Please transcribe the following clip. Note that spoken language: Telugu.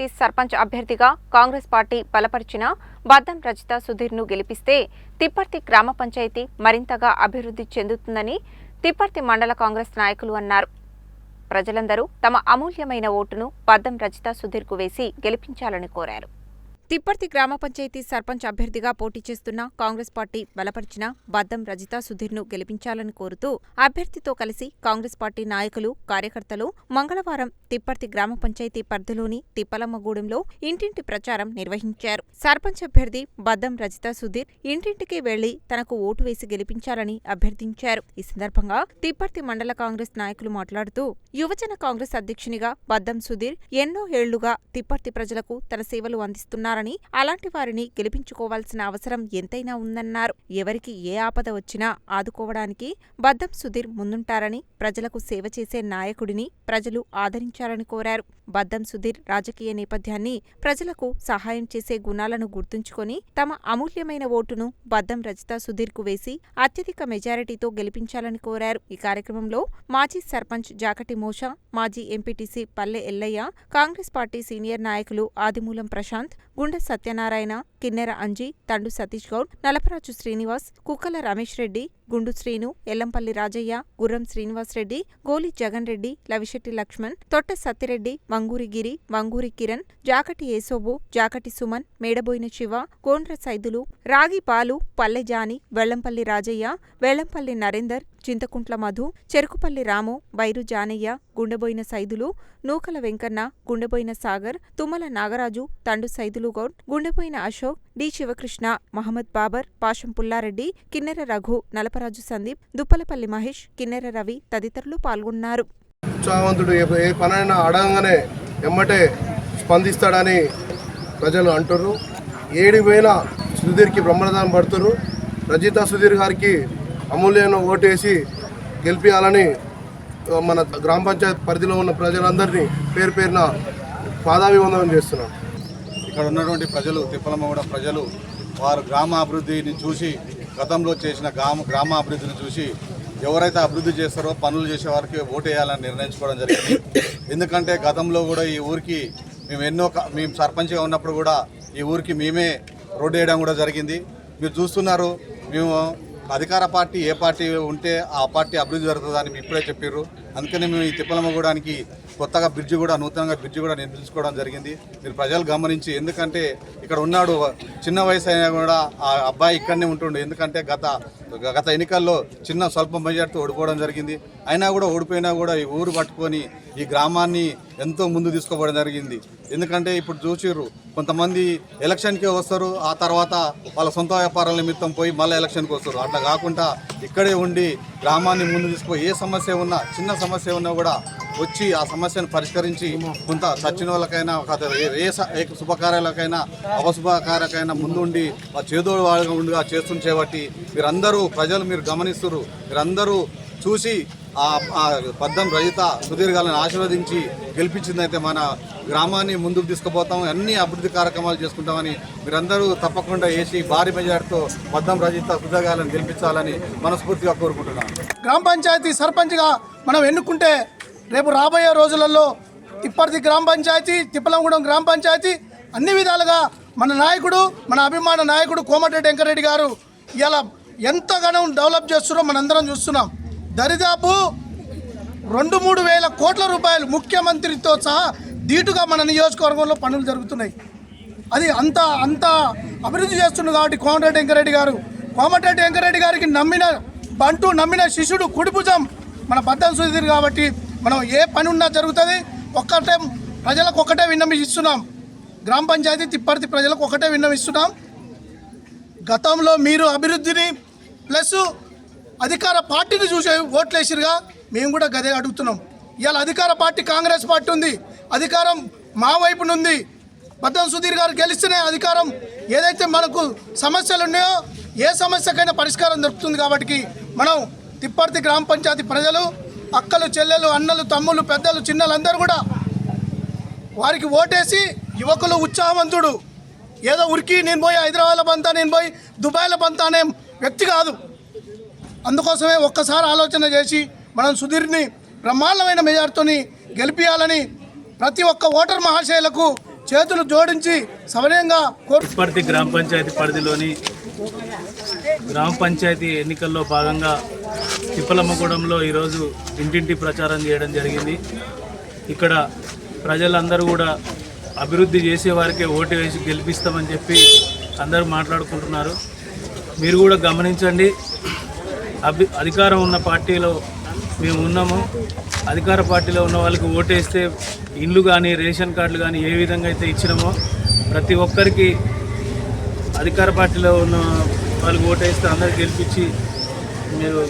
పార్టీ సర్పంచ్ అభ్యర్థిగా కాంగ్రెస్ పార్టీ బలపరిచిన బద్దం రజిత సుధీర్ను గెలిపిస్తే తిప్పర్తి గ్రామ పంచాయతీ మరింతగా అభివృద్ధి చెందుతుందని తిప్పర్తి మండల కాంగ్రెస్ నాయకులు అన్నారు. ప్రజలందరూ తమ అమూల్యమైన ఓటును బద్దం రజిత సుధీర్కు వేసి గెలిపించాలని కోరారు. తిప్పర్తి గ్రామ పంచాయతీ సర్పంచ్ అభ్యర్థిగా పోటీ చేస్తున్న కాంగ్రెస్ పార్టీ బలపరిచిన బద్దం రజిత సుధీర్ను గెలిపించాలని కోరుతూ అభ్యర్థితో కలిసి కాంగ్రెస్ పార్టీ నాయకులు కార్యకర్తలు మంగళవారం తిప్పర్తి గ్రామ పంచాయతీ పరిధిలోని తిప్పలమ్మగూడెంలో ఇంటింటి ప్రచారం నిర్వహించారు. సర్పంచ్ అభ్యర్థి బద్దం రజిత సుధీర్ ఇంటింటికి వెళ్ళి తనకు ఓటు వేసి గెలిపించాలని అభ్యర్థించారు. ఈ సందర్భంగా తిప్పర్తి మండల కాంగ్రెస్ నాయకులు మాట్లాడుతూ యువజన కాంగ్రెస్ అధ్యక్షునిగా బద్దం సుధీర్ ఎన్నో ఏళ్ళుగా తిప్పర్తి ప్రజలకు తన సేవలు అందిస్తున్నారు. అందిస్తున్నారని అలాంటి వారిని గెలిపించుకోవాల్సిన అవసరం ఎంతైనా ఉందన్నారు. ఎవరికి ఏ ఆపద వచ్చినా ఆదుకోవడానికి బద్దం సుధీర్ ముందుంటారని ప్రజలకు సేవ చేసే నాయకుడిని ప్రజలు ఆదరించాలని కోరారు. బద్దం సుధీర్ రాజకీయ నేపథ్యాన్ని ప్రజలకు సహాయం చేసే గుణాలను గుర్తుంచుకొని తమ అమూల్యమైన ఓటును బద్దం రజిత సుధీర్కు వేసి అత్యధిక మెజారిటీతో గెలిపించాలని కోరారు. ఈ కార్యక్రమంలో మాజీ సర్పంచ్ జాకటి మోషా మాజీ ఎంపీటీసీ పల్లె ఎల్లయ్య కాంగ్రెస్ పార్టీ సీనియర్ నాయకులు ఆదిమూలం ప్రశాంత్ కొండ సత్యనారాయణ కిన్నెర అంజీ తండు సతీష్ గౌడ్ నలపరాజు శ్రీనివాస్ కుక్కల రమేష్ రెడ్డి గుండు శ్రీను ఎల్లంపల్లి రాజయ్య గుర్రం శ్రీనివాస్ రెడ్డి గోలి జగన్ రెడ్డి లవిశెట్టి లక్ష్మణ్ తొట్ట సత్తిరెడ్డి వంగూరి గిరి వంగూరి కిరణ్ జాకటి ఏసోబు జాకటి సుమన్ మేడబోయిన శివ కోండ్ర సైదులు రాగి పాలు పల్లె జాని వెల్లంపల్లి రాజయ్య వెల్లంపల్లి నరేందర్ చింతకుంట్ల మధు చెరుకుపల్లి రాము బైరు జానయ్య గుండెబోయిన సైదులు నూకల వెంకన్న గుండెబోయిన సాగర్ తుమ్మల నాగరాజు తండు సైదులు గౌడ్ గుండెబోయిన అశోక్ డి శివకృష్ణ మహమ్మద్ బాబర్ పాషం పుల్లారెడ్డి కిన్నెర రఘు నలపరాజు సందీప్ దుప్పలపల్లి మహేష్ కిన్నెర రవి తదితరులు పాల్గొన్నారు. ఉత్సాహవంతుడు ఏ పనైనా అడగంగానే ఎమ్మటే స్పందిస్తాడని ప్రజలు అంటున్నారు ఏడు వేల సుధీర్కి బ్రహ్మదానం పడుతున్నారు రజిత సుధీర్ గారికి అమూల్యను ఓటేసి గెలిపించాలని మన గ్రామ పంచాయత్ పరిధిలో ఉన్న ప్రజలందరినీ పేరు పేరున పాదాభివందనం చేస్తున్నాం. ఇక్కడ ఉన్నటువంటి ప్రజలు తిప్పలమగూడ ప్రజలు వారు గ్రామ అభివృద్ధిని చూసి గతంలో చేసిన గ్రామ గ్రామ అభివృద్ధిని చూసి ఎవరైతే అభివృద్ధి చేస్తారో పనులు చేసే వారికి ఓటేయాలని నిర్ణయించుకోవడం జరిగింది. ఎందుకంటే గతంలో కూడా ఈ ఊరికి మేము ఎన్నో మేము సర్పంచ్గా ఉన్నప్పుడు కూడా ఈ ఊరికి మేమే రోడ్డు వేయడం కూడా జరిగింది. మీరు చూస్తున్నారు మేము అధికార పార్టీ ఏ పార్టీ ఉంటే ఆ పార్టీ అభివృద్ధి జరుగుతుందని మీరు ఇప్పుడే చెప్పారు అందుకని మేము ఈ తిప్పలమ్మగూడానికి కొత్తగా బ్రిడ్జ్ కూడా నూతనంగా బ్రిడ్జ్ కూడా నిర్మించుకోవడం జరిగింది. మీరు ప్రజలు గమనించి ఎందుకంటే ఇక్కడ ఉన్నాడు చిన్న వయసు అయినా కూడా ఆ అబ్బాయి ఇక్కడనే ఉంటుండు. ఎందుకంటే గత గత ఎన్నికల్లో చిన్న స్వల్ప మెజార్టీతో ఓడిపోవడం జరిగింది. అయినా కూడా ఓడిపోయినా కూడా ఈ ఊరు పట్టుకొని ఈ గ్రామాన్ని ఎంతో ముందు తీసుకోవడం జరిగింది. ఎందుకంటే ఇప్పుడు చూసిర్రు కొంతమంది ఎలక్షన్కే వస్తారు ఆ తర్వాత వాళ్ళ సొంత వ్యాపారాల నిమిత్తం పోయి మళ్ళీ ఎలక్షన్కి వస్తారు. అట్లా కాకుండా ఇక్కడే ఉండి గ్రామాన్ని ముందు తీసుకుపోయి ఏ సమస్య ఉన్నా చిన్న సమస్య ఉన్నా కూడా వచ్చి ఆ సమస్యను పరిష్కరించి కొంత చచ్చిన వాళ్ళకైనా ఒక ఏ- ఏ ఏ శుభకార్యాలకైనా అపశుభకార్యాలకైనా ముందుండి ఆ చేదోడు వాళ్ళగా ఉండిగా చేస్తుంది చేపట్టి మీరందరూ ప్రజలు మీరు గమనిస్తున్నారు మీరందరూ చూసి ఆ పద్దం రజిత సుధీర్ గారిని ఆశీర్వదించి గెలిపించిందైతే మన గ్రామాన్ని ముందుకు తీసుకుపోతాం. అన్ని అభివృద్ధి కార్యక్రమాలు చేసుకుంటామని మీరందరూ తప్పకుండా వేసి భారీ మెజార్టీతో పద్దం రజిత సుధీర్ గారిని గెలిపించాలని మనస్ఫూర్తిగా కోరుకుంటున్నాను. గ్రామ పంచాయతీ సర్పంచ్గా మనం ఎన్నుకుంటే రేపు రాబోయే రోజులలో తిప్పర్తి గ్రామ పంచాయతీ తిప్పలంగూడెం గ్రామ పంచాయతీ అన్ని విధాలుగా మన నాయకుడు మన అభిమాన నాయకుడు కోమటిరెడ్డి వెంకరెడ్డి గారు ఇలా ఎంతగానో డెవలప్ చేస్తున్నారో మనందరం చూస్తున్నాం. దరిదాపు రెండు మూడు వేల కోట్ల రూపాయలు ముఖ్యమంత్రితో సహా ధీటుగా మన నియోజకవర్గంలో పనులు జరుగుతున్నాయి. అది అంత అంత అభివృద్ధి చేస్తుంది కాబట్టి కోమటిరెడ్డి వెంకరెడ్డి గారు. కోమటిరెడ్డి వెంకరెడ్డి గారికి నమ్మిన బంటూ నమ్మిన శిష్యుడు కుడిభుజం మన బద్దం సుధీర్ కాబట్టి మనం ఏ పని ఉన్నా జరుగుతుంది. ఒక్కటే ప్రజలకు ఒకటే విన్నమిస్తున్నాం గ్రామ పంచాయతీ తిప్పర్తి ప్రజలకు ఒకటే విన్నమిస్తున్నాం గతంలో మీరు అభివృద్ధిని ప్లస్ అధికార పార్టీని చూసే ఓట్లేసిరుగా మేము కూడా గదే అడుగుతున్నాం. ఇవాళ అధికార పార్టీ కాంగ్రెస్ పార్టీ ఉంది అధికారం మా వైపున ఉంది బద్దం సుధీర్ గారు గెలిస్తేనే అధికారం. ఏదైతే మనకు సమస్యలు ఉన్నాయో ఏ సమస్యకైనా పరిష్కారం దొరుకుతుంది కాబట్టి మనం తిప్పర్తి గ్రామ పంచాయతీ ప్రజలు అక్కలు చెల్లెలు అన్నలు తమ్ముళ్ళు పెద్దలు చిన్నలందరూ కూడా వారికి ఓటేసి యువకులు ఉత్సాహవంతుడు. ఏదో ఉరికి నేను పోయి హైదరాబాద్లో పంతా నేను పోయి దుబాయ్లో పంతా అనే వ్యక్తి కాదు. అందుకోసమే ఒక్కసారి ఆలోచన చేసి మనం సుధీర్ని బ్రహ్మాండమైన మెజార్టీని గెలిపించాలని ప్రతి ఒక్క ఓటర్ మహాశయులకు చేతులు జోడించి సవనీయంగా కోరు గ్రామ పంచాయతీ పరిధిలోని గ్రామ పంచాయతీ ఎన్నికల్లో భాగంగా తిప్పలమ్మగూడెంలో ఈరోజు ఇంటింటి ప్రచారం చేయడం జరిగింది. ఇక్కడ ప్రజలందరూ కూడా అభివృద్ధి చేసే వారికే ఓటు వేసి గెలిపిస్తామని చెప్పి అందరూ మాట్లాడుకుంటున్నారు. మీరు కూడా గమనించండి. అభి అధికారం ఉన్న పార్టీలో మేము ఉన్నాము. అధికార పార్టీలో ఉన్న వాళ్ళకి ఓటేస్తే ఇండ్లు కానీ రేషన్ కార్డులు కానీ ఏ విధంగా అయితే ఇచ్చినామో ప్రతి ఒక్కరికి అధికార పార్టీలో ఉన్న వాళ్ళకి ఓటేస్తే అందరు గెలిపించి మీరు